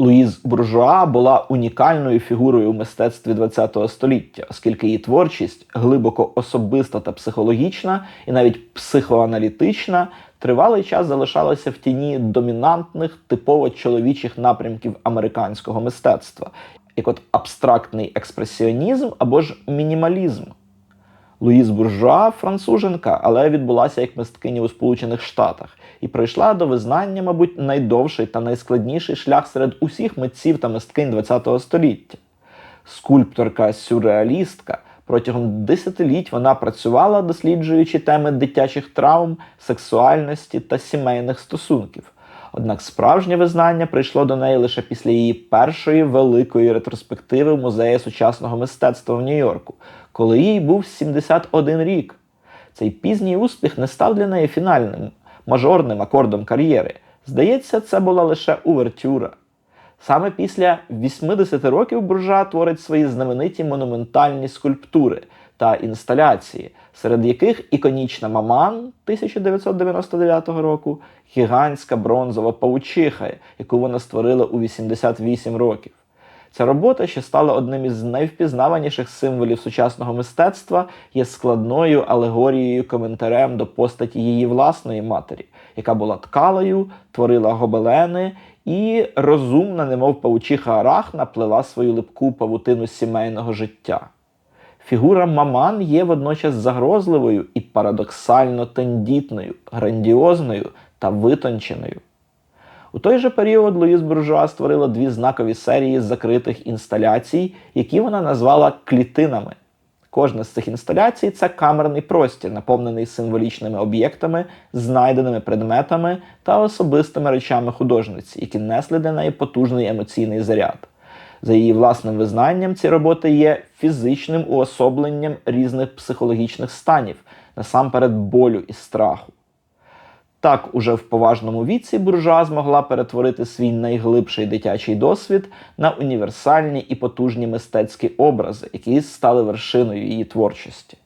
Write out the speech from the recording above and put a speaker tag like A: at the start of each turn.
A: Луїз Буржуа була унікальною фігурою у мистецтві ХХ століття, оскільки її творчість глибоко особиста та психологічна, і навіть психоаналітична, тривалий час залишалася в тіні домінантних типово чоловічих напрямків американського мистецтва, як от абстрактний експресіонізм або ж мінімалізм. Луїз Буржуа француженка, але відбулася як мисткиня у Сполучених Штатах і пройшла до визнання, мабуть, найдовший та найскладніший шлях серед усіх митців та мисткинь ХХ століття. Скульпторка-сюрреалістка. Протягом десятиліть вона працювала, досліджуючи теми дитячих травм, сексуальності та сімейних стосунків. Однак справжнє визнання прийшло до неї лише після її першої великої ретроспективи в музеї сучасного мистецтва в Нью-Йорку, коли їй був 71 рік. Цей пізній успіх не став для неї фінальним мажорним акордом кар'єри. Здається, це була лише увертюра. Саме після 80 років буржуа творить свої знамениті монументальні скульптури та інсталяції, серед яких іконічна Маман 1999 року, гігантська бронзова паучиха, яку вона створила у 88 років. Ця робота, що стала одним із найвпізнаваніших символів сучасного мистецтва, є складною алегорією коментарем до постаті її власної матері, яка була ткалою, творила гобелени і розумна, немов паучиха Арахна, плела свою липку павутину сімейного життя. Фігура Маман є водночас загрозливою і парадоксально тендітною, грандіозною та витонченою. У той же період Луїс Буржуа створила дві знакові серії закритих інсталяцій, які вона назвала клітинами. Кожна з цих інсталяцій це камерний простір, наповнений символічними об'єктами, знайденими предметами та особистими речами художниці, які несли для неї потужний емоційний заряд. За її власним визнанням, ці роботи є фізичним уособленням різних психологічних станів, насамперед болю і страху. Так, уже в поважному віці буржуа змогла перетворити свій найглибший дитячий досвід на універсальні і потужні мистецькі образи, які стали вершиною її творчості.